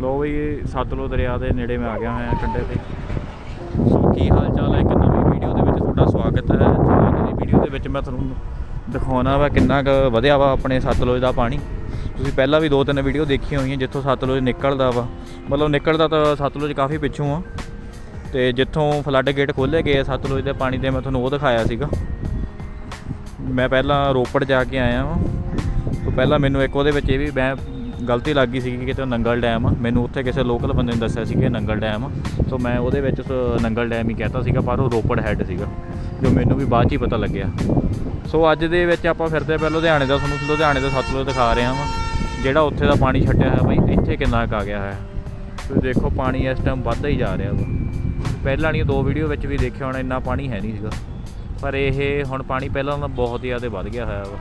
ਲੋ ਵੀ ਸਤਲੁਜ ਦਰਿਆ ਦੇ ਨੇੜੇ ਮੈਂ ਆ ਗਿਆ ਹੋਇਆ ਕੰਢੇ ਤੇ। ਸੋ ਕੀ ਹਾਲ ਚਾਲ ਹੈ? ਇੱਕ ਨਵੀਂ ਵੀਡੀਓ ਦੇ ਵਿੱਚ ਤੁਹਾਡਾ ਸਵਾਗਤ ਹੈ? ਸੋ ਅੱਜ ਦੀ ਵੀਡੀਓ ਦੇ ਵਿੱਚ ਮੈਂ ਤੁਹਾਨੂੰ ਦਿਖਾਉਣਾ ਵਾ ਕਿੰਨਾ ਕੁ ਵਧਿਆ ਵਾ ਆਪਣੇ ਸਤਲੁਜ ਦਾ ਪਾਣੀ। ਤੁਸੀਂ ਪਹਿਲਾਂ ਵੀ ਦੋ ਤਿੰਨ ਵੀਡੀਓ ਦੇਖੀਆਂ ਹੋਈਆਂ ਜਿੱਥੋਂ ਸਤਲੁਜ ਨਿਕਲਦਾ ਵਾ। ਮਤਲਬ ਨਿਕਲਦਾ ਤਾਂ ਸਤਲੁਜ ਕਾਫੀ ਪਿੱਛੋਂ ਆ। ਤੇ ਜਿੱਥੋਂ ਫਲੱਡ ਗੇਟ ਖੋਲ੍ਹੇ ਗਏ ਸਤਲੁਜ ਦੇ ਪਾਣੀ ਦੇ, ਮੈਂ ਤੁਹਾਨੂੰ ਉਹ ਦਿਖਾਇਆ ਸੀਗਾ। ਮੈਂ ਪਹਿਲਾਂ ਰੋਪੜ ਜਾ ਕੇ ਆਇਆ ਵਾਂ। ਤੋਂ ਪਹਿਲਾਂ ਮੈਨੂੰ ਇੱਕ ਉਹਦੇ ਵਿੱਚ ਇਹ ਵੀ, ਮੈਂ ਗਲਤੀ ਲੱਗ ਗਈ ਸੀ ਕਿ ਕਿਤੇ ਨੰਗਲ ਡੈਮ। ਆ ਮੈਨੂੰ ਉੱਥੇ ਕਿਸੇ ਲੋਕਲ ਬੰਦੇ ਨੇ ਦੱਸਿਆ ਸੀ ਕਿ ਨੰਗਲ ਡੈਮ। ਆ ਸੋ ਮੈਂ ਉਹਦੇ ਵਿੱਚ ਨੰਗਲ ਡੈਮ ਹੀ ਕਹਿਤਾ ਸੀਗਾ, ਪਰ ਉਹ ਰੋਪੜ ਹੈੱਡ ਸੀਗਾ, ਜੋ ਮੈਨੂੰ ਵੀ ਬਾਅਦ 'ਚ ਹੀ ਪਤਾ ਲੱਗਿਆ। ਸੋ ਅੱਜ ਦੇ ਵਿੱਚ ਆਪਾਂ ਫਿਰਦੇ ਪਏ ਲੁਧਿਆਣੇ ਦਾ ਤੁਹਾਨੂੰ ਲੁਧਿਆਣੇ ਦਾ ਸਤਲੁਜ ਦਿਖਾ ਰਹੇ ਹਾਂ ਜਿਹੜਾ ਉੱਥੇ ਦਾ ਪਾਣੀ ਛੱਡਿਆ ਹੋਇਆ ਬਈ, ਇੱਥੇ ਕਿੰਨਾ ਕੁ ਆ ਗਿਆ ਹੈ। ਤੁਸੀਂ ਦੇਖੋ, ਪਾਣੀ ਇਸ ਟਾਈਮ ਵੱਧਦਾ ਹੀ ਜਾ ਰਿਹਾ ਵਾ। ਪਹਿਲਾਂ ਵਾਲੀਆਂ ਦੋ ਵੀਡੀਓ ਵਿੱਚ ਵੀ ਦੇਖਿਆ ਹੋਣਾ, ਇੰਨਾ ਪਾਣੀ ਹੈ ਨਹੀਂ ਸੀਗਾ। ਪਰ ਇਹ ਹੁਣ ਪਾਣੀ ਪਹਿਲਾਂ ਨਾਲੋਂ ਬਹੁਤ ਜ਼ਿਆਦਾ ਵੱਧ ਗਿਆ ਹੋਇਆ ਵਾ।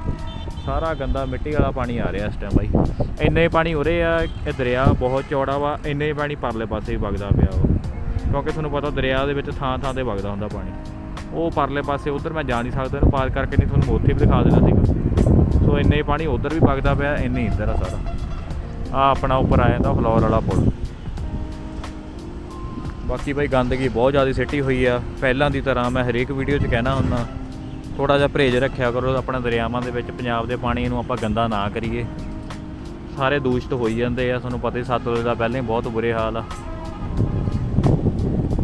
ਸਾਰਾ ਗੰਦਾ ਮਿੱਟੀ ਵਾਲਾ ਪਾਣੀ ਆ ਰਿਹਾ ਇਸ ਟਾਈਮ ਬਾਈ। ਇੰਨੇ ਪਾਣੀ ਉਰੇ ਆ, ਇਹ ਦਰਿਆ ਬਹੁਤ ਚੌੜਾ ਵਾ, ਇੰਨੇ ਪਾਣੀ ਪਰਲੇ ਪਾਸੇ ਵੀ ਵਗਦਾ ਪਿਆ ਵਾ। ਕਿਉਂਕਿ ਤੁਹਾਨੂੰ ਪਤਾ ਦਰਿਆ ਦੇ ਵਿੱਚ ਥਾਂ ਥਾਂ ਤੇ ਵਗਦਾ ਹੁੰਦਾ ਪਾਣੀ। ਉਹ ਪਰਲੇ ਪਾਸੇ ਉਧਰ ਮੈਂ ਜਾ ਨਹੀਂ ਸਕਦਾ, ਇਹਨੂੰ ਪਾਰ ਕਰਕੇ ਨਹੀਂ ਤੁਹਾਨੂੰ ਉੱਥੇ ਵੀ ਦਿਖਾ ਦੇਣਾ ਸੀਗਾ। ਸੋ ਇੰਨੇ ਪਾਣੀ ਉਧਰ ਵੀ ਵਗਦਾ ਪਿਆ, ਇੰਨੇ ਇੱਧਰ ਆ ਸਾਰਾ। ਆ ਆਪਣਾ ਉੱਪਰ ਆ ਜਾਂਦਾ ਫਲੋਰ ਵਾਲਾ ਪੁਲ। ਬਾਕੀ ਬਾਈ ਗੰਦਗੀ ਬਹੁਤ ਜ਼ਿਆਦਾ ਸਿੱਟੀ ਹੋਈ ਆ। ਪਹਿਲਾਂ ਦੀ ਤਰ੍ਹਾਂ ਮੈਂ ਹਰੇਕ ਵੀਡੀਓ 'ਚ ਕਹਿਣਾ ਹੁੰਦਾ ਥੋੜਾ ਜਿਹਾ ਪਰਹੇਜ਼ ਰੱਖਿਆ ਕਰੋ, ਆਪਣੇ ਦਰਿਆਵਾਂ ਦੇ ਵਿੱਚ, ਪੰਜਾਬ ਦੇ ਪਾਣੀ ਨੂੰ ਆਪਾਂ ਗੰਦਾ ਨਾ ਕਰੀਏ। ਸਾਰੇ ਦੂਸ਼ਿਤ ਹੋਈ ਜਾਂਦੇ ਆ, ਤੁਹਾਨੂੰ ਪਤਾ ਹੀ ਸਤਲੁਜ ਦਾ ਪਹਿਲਾਂ ਹੀ ਬਹੁਤ ਬੁਰੇ ਹਾਲ ਆ।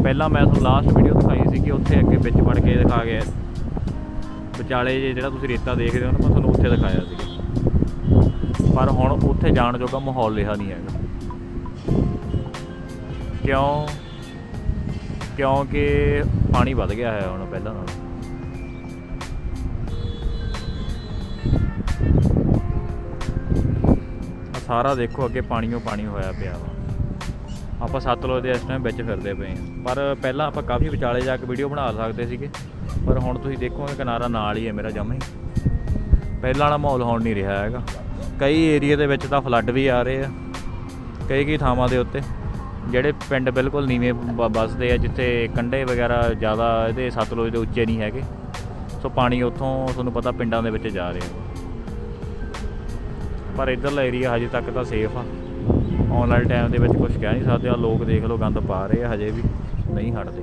ਪਹਿਲਾਂ ਮੈਂ ਤੁਹਾਨੂੰ ਲਾਸਟ ਵੀਡੀਓ ਦਿਖਾਈ ਸੀ ਕਿ ਉੱਥੇ ਅੱਗੇ ਵਿੱਚ ਵੜ ਕੇ ਦਿਖਾ ਗਿਆ। ਵਿਚਾਲੇ ਜਿਹੜਾ ਤੁਸੀਂ ਰੇਤਾ ਦੇਖਦੇ ਹੋ ਨਾ, ਮੈਂ ਤੁਹਾਨੂੰ ਉੱਥੇ ਦਿਖਾਇਆ ਸੀ। ਪਰ ਹੁਣ ਉੱਥੇ ਜਾਣ ਜੋਗਾ ਮਾਹੌਲ ਰਿਹਾ ਨਹੀਂ ਹੈਗਾ। ਕਿਉਂ? ਕਿਉਂਕਿ ਪਾਣੀ ਵੱਧ ਗਿਆ ਹੈ ਹੁਣ ਪਹਿਲਾਂ ਨਾਲੋਂ। ਸਾਰਾ ਦੇਖੋ ਅੱਗੇ ਪਾਣੀਓ ਪਾਣੀ ਹੋਇਆ ਪਿਆ ਵਾ। ਆਪਾਂ ਸਤਲੁਜ ਦੇ ਇਸ ਟਾਈਮ ਵਿੱਚ ਫਿਰਦੇ ਪਏ ਹਾਂ। ਪਰ ਪਹਿਲਾਂ ਆਪਾਂ ਕਾਫੀ ਵਿਚਾਲੇ ਜਾ ਕੇ ਵੀਡੀਓ ਬਣਾ ਸਕਦੇ ਸੀਗੇ। ਪਰ ਹੁਣ ਤੁਸੀਂ ਦੇਖੋਗੇ ਕਿਨਾਰਾ ਨਾਲ ਹੀ ਹੈ ਮੇਰਾ ਜਮਾਂ ਹੀ। ਪਹਿਲਾਂ ਵਾਲਾ ਮਾਹੌਲ ਹੁਣ ਨਹੀਂ ਰਿਹਾ ਹੈਗਾ। ਕਈ ਏਰੀਆ ਦੇ ਵਿੱਚ ਤਾਂ ਫਲੱਡ ਵੀ ਆ ਰਹੇ ਆ। ਕਈ ਕਈ ਥਾਵਾਂ ਦੇ ਉੱਤੇ। ਜਿਹੜੇ ਪਿੰਡ ਬਿਲਕੁਲ ਨੀਵੇਂ ਬ- ਵੱਸਦੇ ਆ, ਜਿੱਥੇ ਕੰਢੇ ਵਗੈਰਾ ਜ਼ਿਆਦਾ ਇਹਦੇ ਸਤਲੁਜ ਦੇ ਉੱਚੇ ਨਹੀਂ ਹੈਗੇ। ਸੋ ਪਾਣੀ ਉੱਥੋਂ, ਤੁਹਾਨੂੰ ਪਤਾ ਪਿੰਡਾਂ ਦੇ ਵਿੱਚ ਜਾ ਰਿਹਾ। ਪਰ ਇਧਰਲਾ ਏਰੀਆ ਹਜੇ ਤੱਕ ਤਾਂ ਸੇਫ ਆ। ਆਉਣ ਵਾਲੇ ਟਾਈਮ ਦੇ ਵਿੱਚ ਕੁਝ ਕਹਿ ਨਹੀਂ ਸਕਦੇ ਆ, ਲੋਕ ਦੇਖ ਲਓ ਗੰਦ ਪਾ ਰਹੇ ਆ, ਹਜੇ ਵੀ ਨਹੀਂ ਹਟਦੇ।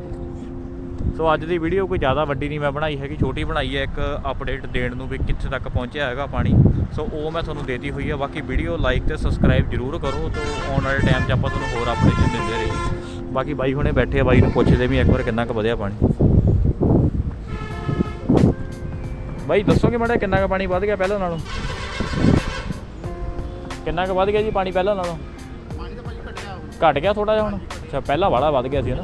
ਸੋ ਅੱਜ ਦੀ ਵੀਡੀਓ ਕੋਈ ਜ਼ਿਆਦਾ ਵੱਡੀ ਨਹੀਂ, ਮੈਂ ਬਣਾਈ ਹੈਗੀ, ਛੋਟੀ ਬਣਾਈ ਹੈ, ਇੱਕ ਅਪਡੇਟ ਦੇਣ ਨੂੰ ਵੀ ਕਿੱਥੇ ਤੱਕ ਪਹੁੰਚਿਆ ਹੈਗਾ ਪਾਣੀ। ਸੋ ਉਹ ਮੈਂ ਤੁਹਾਨੂੰ ਦੇਤੀ ਹੋਈ ਹੈ ਬਾਕੀ ਵੀਡੀਓ ਲਾਈਕ ਤੇ ਸਬਸਕ੍ਰਾਈਬ ਜ਼ਰੂਰ ਕਰੋ, ਤੋਂ ਆਉਣ ਵਾਲੇ ਟਾਈਮ 'ਚ ਆਪਾਂ ਤੁਹਾਨੂੰ ਹੋਰ ਅਪਡੇਟ ਦਿੰਦੇ ਰਹੀਏ। ਬਾਕੀ ਬਾਈ ਹੁਣੇ ਬੈਠੇ ਆ, ਬਾਈ ਨੂੰ ਪੁੱਛਦੇ ਵੀ ਇੱਕ ਵਾਰ ਕਿੰਨਾ ਕੁ ਵਧਿਆ ਪਾਣੀ। ਬਾਈ, ਦੱਸੋਗੇ ਮਾੜਾ ਕਿੰਨਾ ਕੁ ਪਾਣੀ ਵੱਧ ਗਿਆ ਪਹਿਲਾਂ ਨਾਲੋਂ? ਕਿੰਨਾ ਕੁ ਵੱਧ ਗਿਆ ਜੀ ਪਾਣੀ ਪਹਿਲਾਂ ਨਾਲੋਂ? ਪਾਣੀ ਤਾਂ ਭਾਜੀ ਘਟਿਆ ਘਟ ਗਿਆ ਥੋੜਾ ਜਿਹਾ ਹੁਣ? ਅੱਛਾ ਪਹਿਲਾਂ ਵਾਲਾ ਵੱਧ ਗਿਆ ਸੀ ਨਾ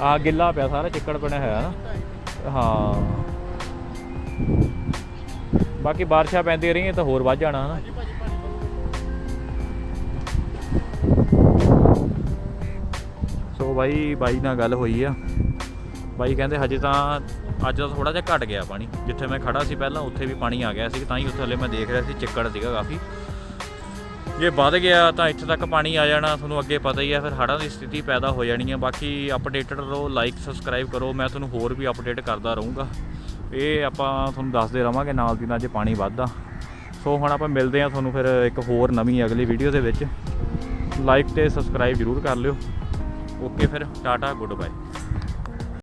ਆ ਗਿੱਲਾ ਪਿਆ ਸਾਰਾ ਚਿੱਕੜ ਬਣਿਆ ਹੋਇਆ ਨਾ। ਹਾਂ। ਬਾਕੀ ਬਾਰਿਸ਼ਾਂ ਪੈਂਦੀਆਂ ਰਹੀਆਂ ਤਾਂ ਹੋਰ ਵੱਧ ਜਾਣਾ ਹਨਾ? ਸੋ ਬਾਈ ਬਾਈ ਨਾਲ ਗੱਲ ਹੋਈ ਆ। ਬਾਈ ਕਹਿੰਦੇ ਹਜੇ ਤਾਂ ਅੱਜ ਤਾਂ ਥੋੜਾ ਜਿਹਾ ਘਟ ਗਿਆ ਪਾਣੀ, ਜਿੱਥੇ ਮੈਂ ਖੜਾ ਸੀ ਪਹਿਲਾਂ ਉੱਥੇ ਵੀ ਪਾਣੀ ਆ ਗਿਆ ਸੀ, ਤਾਂ ਹੀ ਉੱਥੇ ਹਲੇ ਮੈਂ ਦੇਖ ਰਿਹਾ ਸੀ, ਚਿੱਕੜ ਸੀਗਾ ਕਾਫੀ। ਜੇ ਵੱਧ ਗਿਆ ਤਾਂ ਇੱਥੇ ਤੱਕ ਪਾਣੀ ਆ ਜਾਣਾ, ਤੁਹਾਨੂੰ ਅੱਗੇ ਪਤਾ ਹੀ ਆ, ਫਿਰ ਹੜ੍ਹਾਂ ਦੀ ਸਥਿਤੀ ਪੈਦਾ ਹੋ ਜਾਣੀ ਆ। ਬਾਕੀ ਅਪਡੇਟਡ ਰਹੋ ਲਾਈਕ ਸਬਸਕ੍ਰਾਈਬ ਕਰੋ, ਮੈਂ ਤੁਹਾਨੂੰ ਹੋਰ ਵੀ ਅਪਡੇਟ ਕਰਦਾ ਰਹੂੰਗਾ। ਇਹ ਆਪਾਂ ਤੁਹਾਨੂੰ ਦੱਸਦੇ ਰਵਾਂਗੇ, ਨਾਲ ਦੀ ਨਾਲ ਜੇ ਪਾਣੀ ਵੱਧਦਾ। ਸੋ ਹੁਣ ਆਪਾਂ ਮਿਲਦੇ ਹਾਂ ਤੁਹਾਨੂੰ ਫਿਰ ਇੱਕ ਹੋਰ ਨਵੀਂ ਅਗਲੀ ਵੀਡੀਓ ਦੇ ਵਿੱਚ। ਲਾਈਕ ਤੇ ਸਬਸਕ੍ਰਾਈਬ ਜ਼ਰੂਰ ਕਰ ਲਿਓ। ਓਕੇ ਫਿਰ, ਟਾਟਾ ਗੁੱਡ ਬਾਏ